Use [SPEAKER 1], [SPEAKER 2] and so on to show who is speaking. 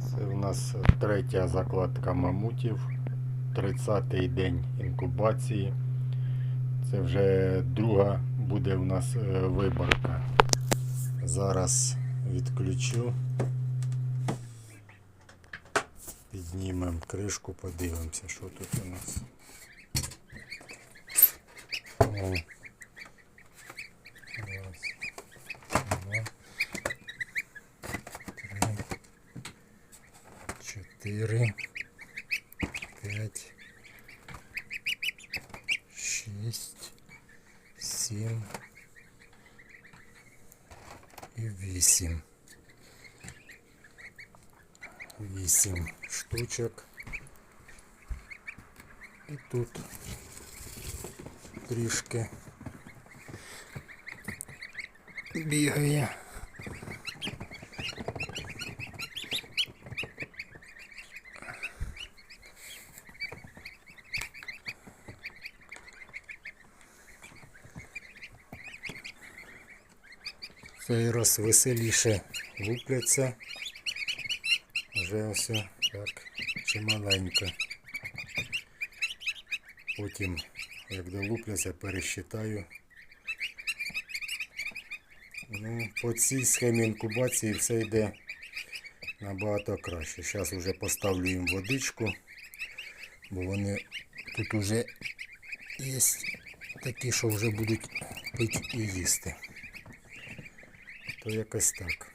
[SPEAKER 1] Це у нас третя закладка мамутів, 30-й день інкубації. Це вже друга буде у нас е, виборка. Зараз відключу. Піднімемо кришку, подивимося, що тут у нас. 4, 5, 6, 7 і 8. 8 штучок. І тут трішки бігає. Цей раз веселіше лупляться. Вже ось так чималенько. Потім, як долупляться, пересчитаю. Ну, по цій схемі інкубації все йде набагато краще. Зараз вже поставлю їм водичку, бо вони тут вже є такі, що вже будуть пити і їсти. То якось так.